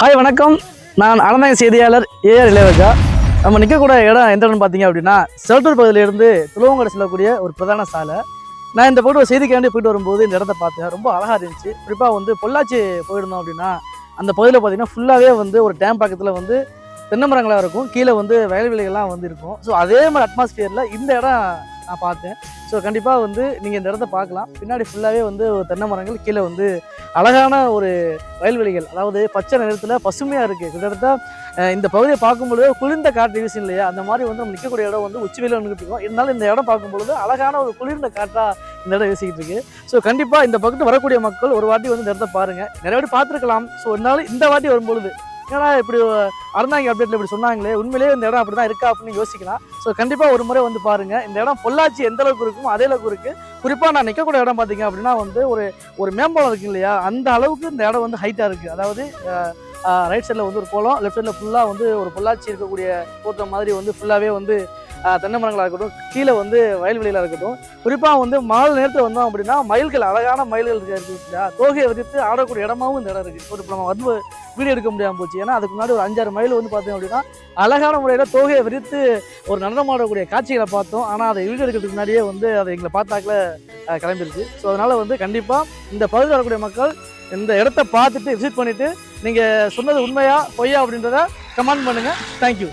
Hi வணக்கம். நான் அனந்தாங்க செய்தியாளர் ஏஆர் இளையராஜா நம்ம நிற்கக்கூடிய இடம் எந்த இடம்னு பார்த்தீங்க அப்படின்னா செல்டூர் பகுதியிலிருந்து துளவங்கடை செல்லக்கூடிய ஒரு பிரதான சாலை. நான் இந்த போட்டு ஒரு செய்திக்காண்டி போயிட்டு வரும்போது இந்த இடத்த பார்த்தேன். ரொம்ப அழகாக இருந்துச்சு. குறிப்பாக வந்து பொள்ளாச்சி போயிருந்தோம் அப்படின்னா அந்த பகுதியில் பார்த்தீங்கன்னா ஃபுல்லாகவே வந்து ஒரு டேம் பக்கத்தில் வந்து தென்னை மரங்களாக இருக்கும். கீழே வந்து வயல்வெளிகள்லாம் வந்து இருக்கும். ஸோ அதே மாதிரி அட்மாஸ்பியரில் இந்த இடம் நான் பார்த்தேன். ஸோ கண்டிப்பாக வந்து நீங்கள் இந்த இடத்த பார்க்கலாம். பின்னாடி ஃபுல்லாகவே வந்து ஒரு தென்னை மரங்கள் கீழே வந்து அழகான ஒரு வயல்வெளிகள். அதாவது பச்சை நிறத்தில் பசுமையாக இருக்குது கிட்டத்தட்ட இந்த பகுதியை பார்க்கும்பொழுது குளிர்ந்த காற்று வீசும் இல்லையா? அந்த மாதிரி வந்து நம்ம நிற்கக்கூடிய இடம் வந்து உச்சி வெயில் வந்துட்டு இருக்கோம். இருந்தாலும் இந்த இடம் பார்க்கும்பொழுது அழகான ஒரு குளிர்ந்த காற்றாக இந்த இடம் வீசிக்கிட்டு இருக்கு. ஸோ கண்டிப்பாக இந்த பக்கத்து வரக்கூடிய மக்கள் ஒரு வாட்டி வந்து இந்த இடத்த பாருங்கள் நிறைய வாட்டி பார்த்துருக்கலாம். ஸோ இருந்தாலும் இந்த வாட்டி வரும்பொழுது ஏன்னா இப்படி அறந்தாங்க அப்டேட்ல இப்படி சொன்னாங்களே உண்மையிலேயே இந்த இடம் அப்படி தான் இருக்கா அப்படின்னு யோசிக்கலாம். ஸோ கண்டிப்பாக ஒரு முறை வந்து பாருங்கள் இந்த இடம் பொள்ளாச்சி எந்த அளவுக்கு இருக்குமோ அதே அளவுக்கு இருக்குது குறிப்பாக நான் நிற்கக்கூடிய இடம் பார்த்தீங்க அப்படின்னா வந்து ஒரு ஒரு மேம்பாலம் இருக்கு இல்லையா? அந்த அளவுக்கு இந்த இடம் வந்து ஹைட்டாக இருக்குது அதாவது ரைட் சைடில் வந்து ஒரு குளம் லெஃப்ட் சைடில் ஃபுல்லாக வந்து ஒரு பொள்ளாச்சி இருக்கக்கூடிய தோட்டம் மாதிரி வந்து ஃபுல்லாகவே வந்து தென்னை மரங்களாக இருக்கட்டும் கீழே வந்து வயல்வெளியில் இருக்கட்டும். குறிப்பாக வந்து மாலை நேரத்தில் வந்தோம் அப்படின்னா மயில்கள் அழகான மயில்கள் இருக்கு இல்லையா? தோகையை விதித்து ஆடக்கூடிய இடமாவும் இந்த இடம் இருக்குது ஒரு இப்போ நம்ம வந்து வீடியோ எடுக்க முடியாமல் போச்சு. ஏன்னா அதுக்கு முன்னாடி ஒரு அஞ்சாறு மைல் வந்து பார்த்தோம் அப்படின்னா அழகான முறையில் தோகையை விரித்து ஒரு நடனமாடக்கூடிய காட்சிகளை பார்த்தோம். ஆனால் அதை வீடியோ எடுக்கிறதுக்கு முன்னாடியே வந்து அதை எங்களை பார்த்தாக்கில் அஹ், கிளம்பிருச்சு. ஸோ அதனால் வந்து கண்டிப்பாக இந்த பகுதியில் வரக்கூடிய மக்கள் இந்த இடத்த பார்த்துட்டு விசிட் பண்ணிவிட்டு நீங்கள் சொன்னது உண்மையா பொய்யா அப்படின்றத கமெண்ட் பண்ணுங்கள் தேங்க்யூ